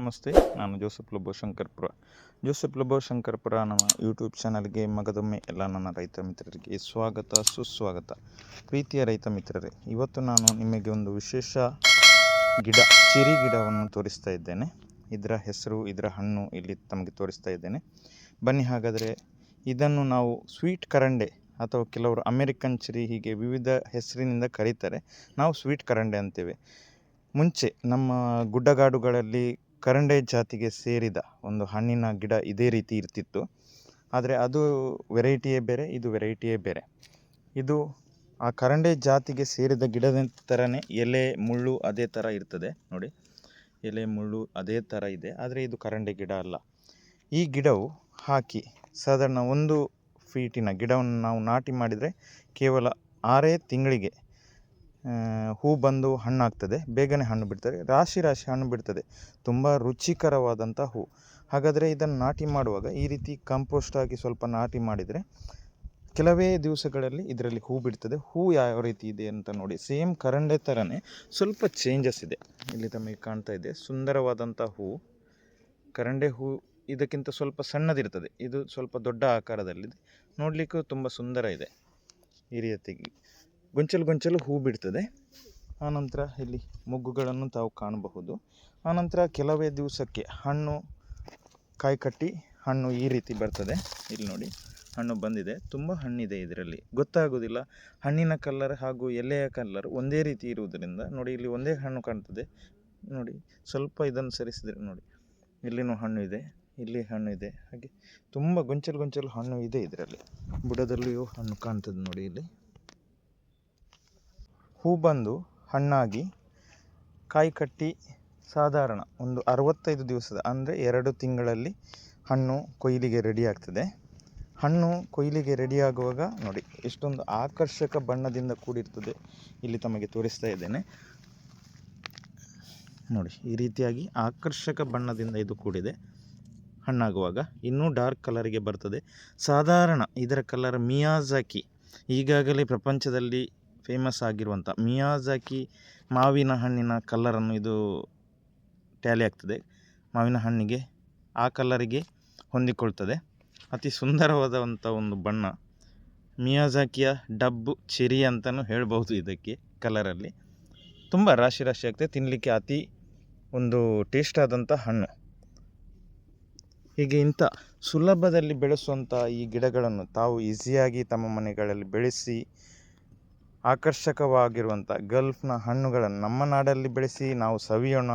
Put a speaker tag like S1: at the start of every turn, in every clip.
S1: ನಮಸ್ತೆ, ನಾನು ಜೋಸೆಫ್ ಲೊಬೋ ಶಂಕರ್ಪುರ ಜೋಸೆಫ್ ಲೊಬೋ ಶಂಕರ್ಪುರ ನಮ್ಮ ಯೂಟ್ಯೂಬ್ ಚಾನಲ್ಗೆ ಮಗದೊಮ್ಮೆ ಎಲ್ಲ ನನ್ನ ರೈತ ಮಿತ್ರರಿಗೆ ಸ್ವಾಗತ, ಸುಸ್ವಾಗತ. ಪ್ರೀತಿಯ ರೈತ ಮಿತ್ರರೇ, ಇವತ್ತು ನಾನು ನಿಮಗೆ ಒಂದು ವಿಶೇಷ ಗಿಡ, ಚಿರಿ ಗಿಡವನ್ನು ತೋರಿಸ್ತಾ ಇದ್ದೇನೆ. ಇದರ ಹೆಸರು, ಇದರ ಹಣ್ಣು ಇಲ್ಲಿ ತಮಗೆ ತೋರಿಸ್ತಾ ಇದ್ದೇನೆ. ಬನ್ನಿ ಹಾಗಾದರೆ, ಇದನ್ನು ನಾವು ಸ್ವೀಟ್ ಕರಂಡೆ ಅಥವಾ ಕೆಲವರು ಅಮೆರಿಕನ್ ಚಿರಿ ಹೀಗೆ ವಿವಿಧ ಹೆಸರಿನಿಂದ ಕರೀತಾರೆ. ನಾವು ಸ್ವೀಟ್ ಕರಂಡೆ ಅಂತೇವೆ. ಮುಂಚೆ ನಮ್ಮ ಗುಡ್ಡಗಾಡುಗಳಲ್ಲಿ ಕರಂಡೆ ಜಾತಿಗೆ ಸೇರಿದ ಒಂದು ಹಣ್ಣಿನ ಗಿಡ ಇದೇ ರೀತಿ ಇರ್ತಿತ್ತು. ಆದರೆ ಅದು ವೆರೈಟಿಯೇ ಬೇರೆ, ಇದು ವೆರೈಟಿಯೇ ಬೇರೆ. ಇದು ಆ ಕರಂಡೆ ಜಾತಿಗೆ ಸೇರಿದ ಗಿಡದ ಥರನೇ ಎಲೆ, ಮುಳ್ಳು ಅದೇ ಥರ ಇರ್ತದೆ ನೋಡಿ. ಎಲೆ, ಮುಳ್ಳು ಅದೇ ಥರ ಇದೆ, ಆದರೆ ಇದು ಕರಂಡೆ ಗಿಡ ಅಲ್ಲ. ಈ ಗಿಡವು ಹಾಕಿ ಸಾಧಾರಣ ಒಂದು ಫೀಟಿನ ಗಿಡವನ್ನು ನಾವು ನಾಟಿ ಮಾಡಿದರೆ ಕೇವಲ ಆರೇ ತಿಂಗಳಿಗೆ ಹೂ ಬಂದು ಹಣ್ಣಾಗ್ತದೆ, ಬೇಗನೆ ಹಣ್ಣು ಬಿಡ್ತದೆ ರಾಶಿ ರಾಶಿ ಹಣ್ಣು ಬಿಡ್ತದೆ. ತುಂಬ ರುಚಿಕರವಾದಂಥ ಹೂ. ಹಾಗಾದರೆ ಇದನ್ನು ನಾಟಿ ಮಾಡುವಾಗ ಈ ರೀತಿ ಕಾಂಪೋಸ್ಟ್ ಆಗಿ ಸ್ವಲ್ಪ ನಾಟಿ ಮಾಡಿದರೆ ಕೆಲವೇ ದಿವಸಗಳಲ್ಲಿ ಇದರಲ್ಲಿ ಹೂ ಬಿಡ್ತದೆ. ಹೂ ಯಾವ ರೀತಿ ಇದೆ ಅಂತ ನೋಡಿ ಸೇಮ್ ಕರಂಡೆ ಥರನೇ ಸ್ವಲ್ಪ ಚೇಂಜಸ್ ಇದೆ. ಇಲ್ಲಿ ತಮಗೆ ಕಾಣ್ತಾ ಇದೆ ಸುಂದರವಾದಂಥ ಹೂ. ಕರಂಡೆ ಹೂ ಇದಕ್ಕಿಂತ ಸ್ವಲ್ಪ ಸಣ್ಣದಿರ್ತದೆ. ಇದು ಸ್ವಲ್ಪ ದೊಡ್ಡ ಆಕಾರದಲ್ಲಿದೆ. ನೋಡಲಿಕ್ಕೂ ತುಂಬ ಸುಂದರ ಇದೆ. ಈ ರೀತಿಯಾಗಿ ಗೊಂಚಲು ಗೊಂಚಲು ಹೂ ಬಿಡ್ತದೆ. ಆನಂತರ ಇಲ್ಲಿ ಮೊಗ್ಗುಗಳನ್ನು ತಾವು ಕಾಣಬಹುದು. ಆನಂತರ ಕೆಲವೇ ದಿವಸಕ್ಕೆ ಹಣ್ಣು ಕಾಯಿ ಕಟ್ಟಿ ಹಣ್ಣು ಈ ರೀತಿ ಬರ್ತದೆ. ಇಲ್ಲಿ ನೋಡಿ, ಹಣ್ಣು ಬಂದಿದೆ. ತುಂಬ ಹಣ್ಣಿದೆ ಇದರಲ್ಲಿ. ಗೊತ್ತಾಗೋದಿಲ್ಲ. ಹಣ್ಣಿನ ಕಲ್ಲರ್ ಹಾಗೂ ಎಲೆಯ ಕಲ್ಲರ್ ಒಂದೇ ರೀತಿ ಇರುವುದರಿಂದ ನೋಡಿ, ಇಲ್ಲಿ ಒಂದೇ ಹಣ್ಣು ಕಾಣ್ತದೆ. ನೋಡಿ, ಸ್ವಲ್ಪ ಇದನ್ನು ಸರಿಸಿದರೆ ನೋಡಿ, ಇಲ್ಲಿನೂ ಹಣ್ಣು ಇದೆ, ಇಲ್ಲಿ ಹಣ್ಣು ಇದೆ. ಹಾಗೆ ತುಂಬ ಗೊಂಚಲು ಗೊಂಚಲು ಹಣ್ಣು ಇದೆ ಇದರಲ್ಲಿ. ಬುಡದಲ್ಲಿಯೂ ಹಣ್ಣು ಕಾಣ್ತದೆ ನೋಡಿ ಇಲ್ಲಿ. ಹೂ ಬಂದು ಹಣ್ಣಾಗಿ ಕಾಯಿ ಕಟ್ಟಿ ಸಾಧಾರಣ ಒಂದು ಅರವತ್ತೈದು ದಿವಸದ ಅಂದರೆ ಎರಡು ತಿಂಗಳಲ್ಲಿ ಹಣ್ಣು ಕೊಯ್ಲಿಗೆ ರೆಡಿ ಆಗ್ತದೆ. ಹಣ್ಣು ಕೊಯ್ಲಿಗೆ ರೆಡಿ ಆಗುವಾಗ ನೋಡಿ, ಎಷ್ಟೊಂದು ಆಕರ್ಷಕ ಬಣ್ಣದಿಂದ ಕೂಡಿರ್ತದೆ ಇಲ್ಲಿ ತಮಗೆ ತೋರಿಸ್ತಾ ಇದ್ದೇನೆ. ನೋಡಿ, ಈ ರೀತಿಯಾಗಿ ಆಕರ್ಷಕ ಬಣ್ಣದಿಂದ ಇದು ಕೂಡಿದೆ. ಹಣ್ಣಾಗುವಾಗ ಇನ್ನೂ ಡಾರ್ಕ್ ಕಲರಿಗೆ ಬರ್ತದೆ. ಸಾಧಾರಣ ಇದರ ಕಲರ್ ಮಿಯಾಜಾಕಿ. ಈಗಾಗಲೇ ಪ್ರಪಂಚದಲ್ಲಿ ಫೇಮಸ್ ಆಗಿರುವಂಥ ಮಿಯಾಜಾಕಿ ಮಾವಿನ ಹಣ್ಣಿನ ಕಲ್ಲರನ್ನು ಇದು ಟ್ಯಾಲಿ ಆಗ್ತದೆ. ಮಾವಿನ ಹಣ್ಣಿಗೆ ಆ ಕಲ್ಲರಿಗೆ ಹೊಂದಿಕೊಳ್ತದೆ. ಅತಿ ಸುಂದರವಾದಂಥ ಒಂದು ಬಣ್ಣ. ಮಿಯಾಜಾಕಿಯ ಡಬ್ಬು ಚೆರಿ ಅಂತಲೂ ಹೇಳಬಹುದು ಇದಕ್ಕೆ ಕಲರಲ್ಲಿ ತುಂಬ ರಾಶಿ ರಾಶಿ ಆಗ್ತದೆ. ತಿನ್ನಲಿಕ್ಕೆ ಅತಿ ಒಂದು ಟೇಸ್ಟ್ ಆದಂಥ ಹಣ್ಣು. ಹೀಗೆ ಇಂಥ ಸುಲಭದಲ್ಲಿ ಬೆಳೆಸುವಂಥ ಈ ಗಿಡಗಳನ್ನು ತಾವು ಈಸಿಯಾಗಿ ತಮ್ಮ ಮನೆಗಳಲ್ಲಿ ಬೆಳೆಸಿ ಆಕರ್ಷಕವಾಗಿರುವಂಥ ಗಲ್ಫ್ನ ಹಣ್ಣುಗಳನ್ನು ನಮ್ಮ ನಾಡಲ್ಲಿ ಬೆಳೆಸಿ ನಾವು ಸವಿಯೋಣ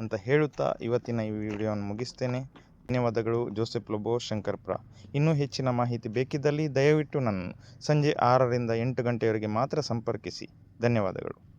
S1: ಅಂತ ಹೇಳುತ್ತಾ ಇವತ್ತಿನ ಈ ವಿಡಿಯೋವನ್ನು ಮುಗಿಸ್ತೇನೆ. ಧನ್ಯವಾದಗಳು. ಜೋಸೆಫ್ ಲೊಬೋ ಶಂಕರ್ಪುರ ಇನ್ನೂ ಹೆಚ್ಚಿನ ಮಾಹಿತಿ ಬೇಕಿದ್ದಲ್ಲಿ ದಯವಿಟ್ಟು ನನ್ನ ಸಂಜೆ ಆರರಿಂದ ಎಂಟು ಗಂಟೆಯವರೆಗೆ ಮಾತ್ರ ಸಂಪರ್ಕಿಸಿ. ಧನ್ಯವಾದಗಳು.